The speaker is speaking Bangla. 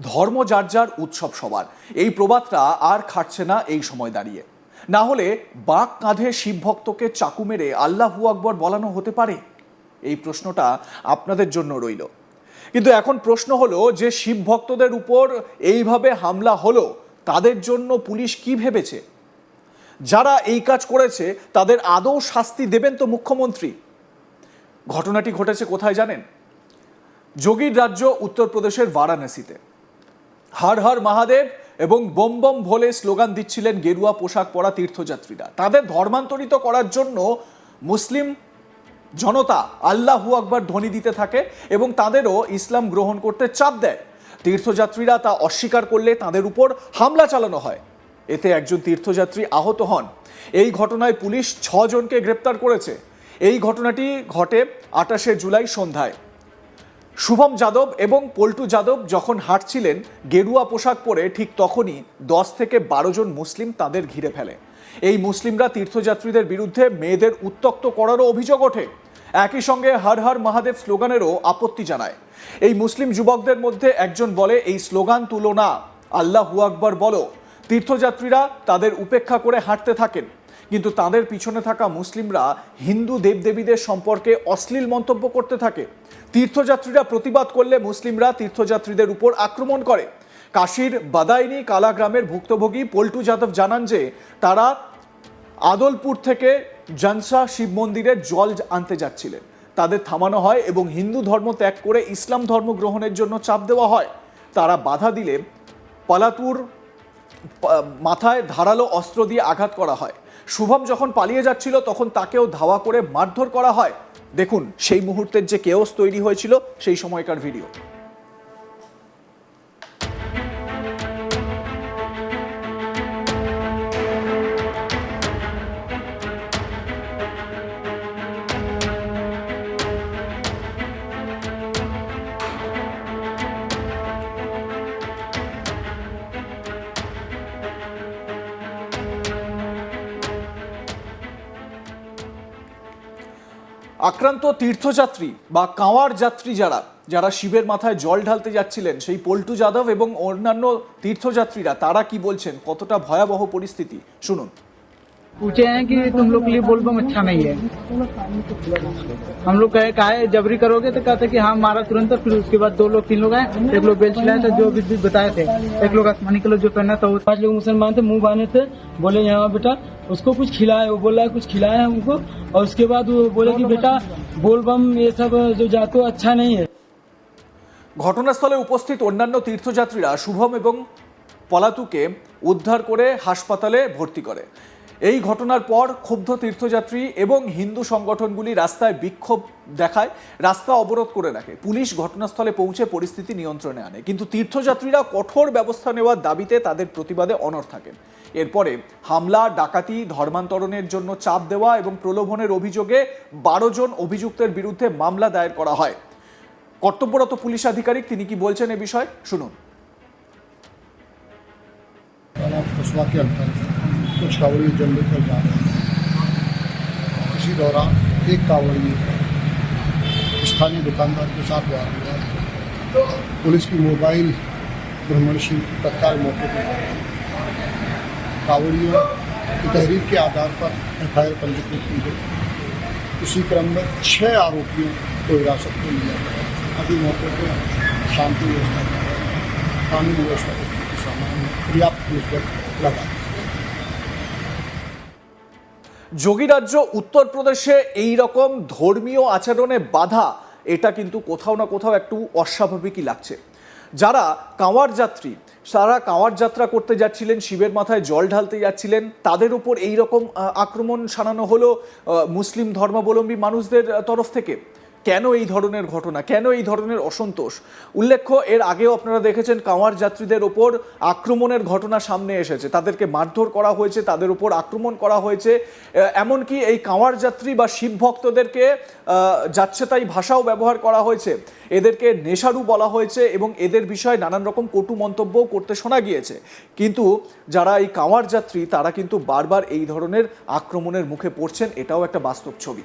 ধর্ম যার যার উৎসব সবার। এই প্রবাদটা আর খাটছে না এই সময় দাঁড়িয়ে। না হলে বাঁক কাঁধে শিব ভক্তকে চাকু মেরে আল্লাহু আকবর বলানো হতে পারে? এই প্রশ্নটা আপনাদের জন্য রইল। কিন্তু এখন প্রশ্ন হলো যে শিব ভক্তদের উপর এইভাবে হামলা হলো, তাদের জন্য পুলিশ কি ভেবেছে? যারা এই কাজ করেছে, তাদের আদৌ শাস্তি দেবেন তো মুখ্যমন্ত্রী? ঘটনাটি ঘটেছে কোথায় জানেন? যোগীর রাজ্য উত্তরপ্রদেশের বারাণসীতে। হর হর মহাদেব এবং বোম বোম ভোলে স্লোগান দিচ্ছিলেন গেরুয়া পোশাক পরা তীর্থযাত্রীরা। তাদের ধর্মান্তরিত করার জন্য মুসলিম জনতা আল্লাহু আকবার ধ্বনি দিতে থাকে এবং তাদেরও ইসলাম গ্রহণ করতে চাপ দেয়। তীর্থযাত্রীরা তা অস্বীকার করলে তাদের উপর হামলা চালানো হয়। এতে একজন তীর্থযাত্রী আহত হন। এই ঘটনায় পুলিশ ছজনকে গ্রেপ্তার করেছে। এই ঘটনাটি ঘটে আটাশে জুলাই সন্ধ্যায়। শুভম যাদব এবং পল্টু যাদব যখন হাঁটছিলেন, গেরুয়া পোশাক পরে ঠিক তখনই দশ থেকে বারো জন মুসলিম তাদের ঘিরে ফেলে। এই মুসলিমরা তীর্থযাত্রীদের বিরুদ্ধে মেয়েদের উত্তক্ত করারও অভিযোগ ওঠে। একই সঙ্গে হর হর মহাদেব স্লোগানেরও আপত্তি জানায়। এই মুসলিম যুবকদের মধ্যে একজন বলে, এই স্লোগান তুলো না। আল্লাহু আকবর বলো। তীর্থযাত্রীরা তাদের উপেক্ষা করে হাঁটতে থাকেন। কিন্তু তাদের পিছনে থাকা মুসলিমরা হিন্দু দেবদেবীদের সম্পর্কে অশ্লীল মন্তব্য করতে থাকে। তীর্থযাত্রীরা প্রতিবাদ করলে মুসলিমরা তীর্থযাত্রীদের উপর আক্রমণ করে। কাশীর বাদাইনি কালাগ্রামের ভুক্তভোগী পল্টু যাদব জানান যে, তারা আদলপুর থেকে জানসা শিব মন্দিরে জল আনতে যাচ্ছিলেন। তাদের থামানো হয় এবং হিন্দু ধর্ম ত্যাগ করে ইসলাম ধর্ম গ্রহণের জন্য চাপ দেওয়া হয়। তারা বাধা দিলে পালাতুর মাথায় ধারালো অস্ত্র দিয়ে আঘাত করা হয়। শুভম যখন পালিয়ে যাচ্ছিল, তখন তাকেও ধাওয়া করে মারধর করা হয়। দেখুন, সেই মুহূর্তের যে কেওস তৈরি হয়েছিল, সেই সময়কার ভিডিও আক্রান্ত তীর্থযাত্রী বা কাঁওয়ার যাত্রী যারা যারা শিবের মাথায় জল ঢালতে যাচ্ছিলেন, সেই পল্টু যাদব এবং অন্যান্য তীর্থযাত্রীরা, তারা কি বলছেন? কতটা ভয়াবহ পরিস্থিতি? শুনুন। पूछे हैं कि तुम लोग के लिए बोलबम अच्छा नहीं है हम लोग कहे काहे जबरी करोगे तो कहते कि हाँ मारा तुरंत फिर उसके बाद दो लोग तीन लोग आए एक लोग बेल्ट चलाए थे जो विद्युत बताए थे एक लोग आसमानी कलर जो पहना था वो पांच लोग मुसलमान थे मुंह बांधे थे बोले यहाँ बेटा उसको कुछ खिलाए वो बोला कुछ खिलाया हमको और उसके बाद वो बोले कि बेटा बोलबम ये सब जो जाते हो अच्छा नहीं है ঘটনাস্থলে উপস্থিত অন্যান্য তীর্থযাত্রীরা শুভম এবং পলাতুকে উদ্ধার করে হাসপাতালে ভর্তি করে এই ঘটনার পর ক্ষুব্ধ তীর্থযাত্রী এবং হিন্দু সংগঠনগুলি রাস্তায় বিক্ষোভ দেখায়, রাস্তা অবরোধ করে রাখে। পুলিশ ঘটনাস্থলে পৌঁছে পরিস্থিতি নিয়ন্ত্রণে আনে। কিন্তু তীর্থযাত্রীরা কঠোর ব্যবস্থা নেওয়ার দাবিতে তাদের প্রতিবাদে অনর থাকেন। এরপরে হামলা, ডাকাতি, ধর্মান্তরণের জন্য চাপ দেওয়া এবং প্রলোভনের অভিযোগে বারো জন অভিযুক্তের বিরুদ্ধে মামলা দায়ের করা হয়। কর্তব্যরত পুলিশ আধিকারিক তিনি কি বলছেন এ বিষয়ে? শুনুন। कुछ कावड़ी जल लेकर जा रहे थे इसी दौरान एक कावड़ी स्थानीय दुकानदार के साथ वार हुआ पुलिस की मोबाइल भ्रमणशील की तत्काल मौके पर। कावड़ियों की तहरीर के आधार पर एफ़ आई आर पंजीकृत की गई इसी क्रम में छह आरोपियों को हिरासत में लिया गया अभी मौके पर शांति व्यवस्था कानून व्यवस्था पर्याप्त पुलिस बल लगा। যোগীরাজ্য উত্তরপ্রদেশে এই রকম ধর্মীয় আচরণে বাধা, এটা কিন্তু কোথাও না কোথাও একটু অস্বাভাবিকই লাগছে। যারা কাঁওয়ার যাত্রী, তারা কাঁওয়ার যাত্রা করতে যাচ্ছিলেন, শিবের মাথায় জল ঢালতে যাচ্ছিলেন, তাদের উপর এই রকম আক্রমণ সানানো হলো মুসলিম ধর্মাবলম্বী মানুষদের তরফ থেকে। কেন এই ধরনের ঘটনা? কেন এই ধরনের অসন্তোষ? উল্লেখ্য, এর আগেও আপনারা দেখেছেন কাঁওয়ার যাত্রীদের ওপর আক্রমণের ঘটনা সামনে এসেছে। তাদেরকে মারধর করা হয়েছে, তাদের উপর আক্রমণ করা হয়েছে। এমনকি এই কাঁওয়ার যাত্রী বা শিব ভক্তদেরকে যাচ্ছে তাই ভাষাও ব্যবহার করা হয়েছে। এদেরকে নেশারু বলা হয়েছে এবং এদের বিষয়ে নানান রকম কটু মন্তব্যও করতে শোনা গিয়েছে। কিন্তু যারা এই কাঁওয়ার যাত্রী, তারা কিন্তু বারবার এই ধরনের আক্রমণের মুখে পড়ছেন, এটাও একটা বাস্তব ছবি।